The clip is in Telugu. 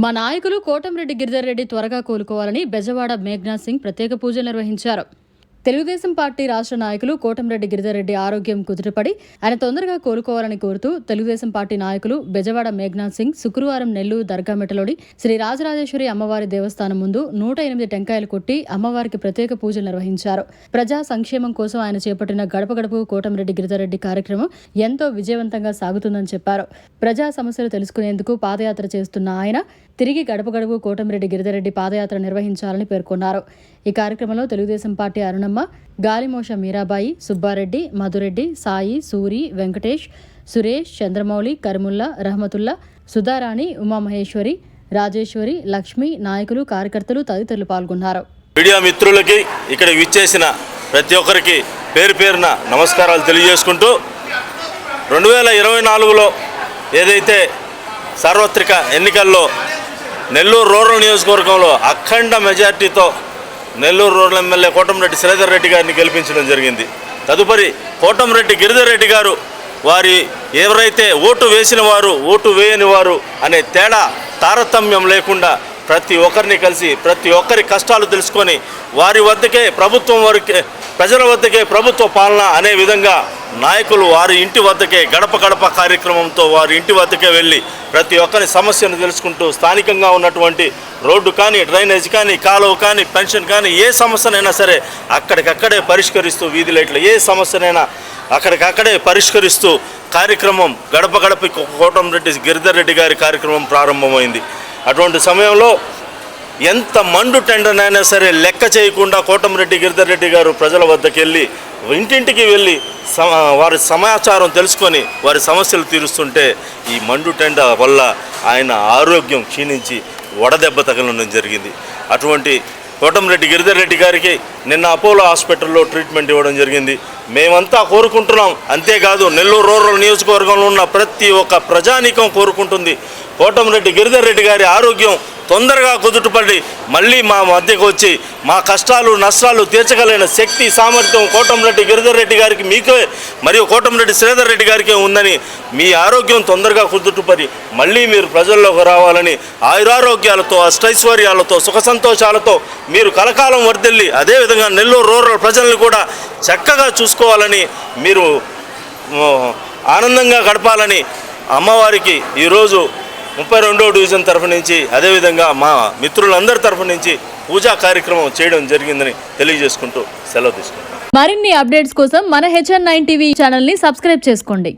మా నాయకులు కోటంరెడ్డి గిరిధర్ రెడ్డి త్వరగా కోలుకోవాలని బెజవాడ మేఘ్నాథ్ సింగ్ ప్రత్యేక పూజలు నిర్వహించారు. తెలుగుదేశం పార్టీ రాష్ట్ర నాయకులు కోటంరెడ్డి గిరిజారెడ్డి ఆరోగ్యం కుదుటపడి ఆయన తొందరగా కోలుకోవాలని కోరుతూ తెలుగుదేశం పార్టీ నాయకులు బెజవాడ మేఘ్నాథ్ సింగ్ శుక్రవారం నెల్లూరు దర్గామెటలోని శ్రీ రాజరాజేశ్వరి అమ్మవారి దేవస్థానం ముందు నూట ఎనిమిది టెంకాయలు కొట్టి అమ్మవారికి ప్రత్యేక పూజలు నిర్వహించారు. ప్రజా సంక్షేమం కోసం ఆయన చేపట్టిన గడప గడపకు కోటంరెడ్డి గిరిజారెడ్డి కార్యక్రమం ఎంతో విజయవంతంగా సాగుతుందని చెప్పారు. ప్రజా సమస్యలు తెలుసుకునేందుకు పాదయాత్ర చేస్తున్న ఆయన తిరిగి గడప గడపు కోటంరెడ్డి గిరిజారెడ్డి పాదయాత్ర నిర్వహించాలని పేర్కొన్నారు. ఈ కార్యక్రమంలో తెలుగుదేశం పార్టీ అరుణం అరుణమ్మ గాలిమోష మీరాబాయి సుబ్బారెడ్డి మధురెడ్డి సాయి సూరి వెంకటేష్ సురేష్ చంద్రమౌళి కరిముల్లా రహమతుల్లా సుధారాణి ఉమామహేశ్వరి రాజేశ్వరి లక్ష్మి నాయకులు కార్యకర్తలు తదితరులు పాల్గొన్నారు. మీడియా మిత్రులకి ఇక్కడ విచ్చేసిన ప్రతి ఒక్కరికి పేరు పేరున నమస్కారాలు తెలియజేసుకుంటూ రెండు వేల ఇరవై నాలుగులో ఏదైతే సార్వత్రిక ఎన్నికల్లో నెల్లూరు రూరల్ నియోజకవర్గంలో అఖండ మెజార్టీతో నెల్లూరు రూరల్ ఎమ్మెల్యే కోటంరెడ్డి శ్రీధర్ రెడ్డి గారిని గెలిపించడం జరిగింది. తదుపరి కోటంరెడ్డి గిరిధర్ రెడ్డి గారు వారి ఎవరైతే ఓటు వేసిన వారు ఓటు వేయని వారు అనే తేడా తారతమ్యం లేకుండా ప్రతి ఒక్కరిని కలిసి ప్రతి ఒక్కరి కష్టాలు తెలుసుకొని వారి వద్దకే ప్రభుత్వం వారికి ప్రజల వద్దకే ప్రభుత్వ పాలన అనే విధంగా నాయకులు వారి ఇంటి వద్దకే గడప గడప కార్యక్రమంతో వారి ఇంటి వద్దకే వెళ్ళి ప్రతి ఒక్కరి సమస్యను తెలుసుకుంటూ స్థానికంగా ఉన్నటువంటి రోడ్డు కానీ డ్రైనేజ్ కానీ కాలువ కానీ పెన్షన్ కానీ ఏ సమస్యనైనా సరే అక్కడికక్కడే పరిష్కరిస్తూ వీధి లైట్లు ఏ సమస్యనైనా అక్కడికక్కడే పరిష్కరిస్తూ కార్యక్రమం గడప గడప కోటంరెడ్డి గిరిధర్ రెడ్డి గారి కార్యక్రమం ప్రారంభమైంది. అటువంటి సమయంలో ఎంత మండు టెండర్నైనా సరే లెక్క చేయకుండా కోటమిరెడ్డి గిరిధర్ రెడ్డి గారు ప్రజల వద్దకు వెళ్ళి ఇంటింటికి వెళ్ళి వారి సమాచారం తెలుసుకొని వారి సమస్యలు తీరుస్తుంటే ఈ మండు టెండ వల్ల ఆయన ఆరోగ్యం క్షీణించి వడదెబ్బ తగలడం జరిగింది. అటువంటి కోటమిరెడ్డి గిరిధర్ రెడ్డి గారికి నిన్న అపోలో హాస్పిటల్లో ట్రీట్మెంట్ ఇవ్వడం జరిగింది. మేమంతా కోరుకుంటున్నాం. అంతేకాదు నెల్లూరు రూరల్ నియోజకవర్గంలో ఉన్న ప్రతి ఒక్క ప్రజానీకం కోరుకుంటుంది. కోటమిరెడ్డి గిరిధర్ రెడ్డి గారి ఆరోగ్యం తొందరగా కుదుటపడి మళ్ళీ మా మధ్యకు వచ్చి మా కష్టాలు నష్టాలు తీర్చగలిగిన శక్తి సామర్థ్యం కోటంరెడ్డి గిరిధర్ రెడ్డి గారికి మీకే మరియు కోటంరెడ్డి శ్రీధర్ రెడ్డి గారికే ఉందని మీ ఆరోగ్యం తొందరగా కుదుటపడి మళ్ళీ మీరు ప్రజల్లోకి రావాలని ఆయురారోగ్యాలతో అష్టైశ్వర్యాలతో సుఖ సంతోషాలతో మీరు కలకాలం వర్దిల్లి అదేవిధంగా నెల్లూరు రూరల్ ప్రజల్ని కూడా చక్కగా చూసుకోవాలని మీరు ఆనందంగా గడపాలని అమ్మవారికి ఈరోజు ముప్పై రెండో డివిజన్ తరఫు నుంచి అదేవిధంగా మా మిత్రులందరి తరఫు నుంచి పూజా కార్యక్రమం చేయడం జరిగిందని తెలియజేసుకుంటూ సెలవు తీసుకుంటాం మరిన్ని అప్డేట్స్ కోసం మన హెచ్ఎన్ నైన్ టీవీ ఛానల్ని సబ్స్క్రైబ్ చేసుకోండి.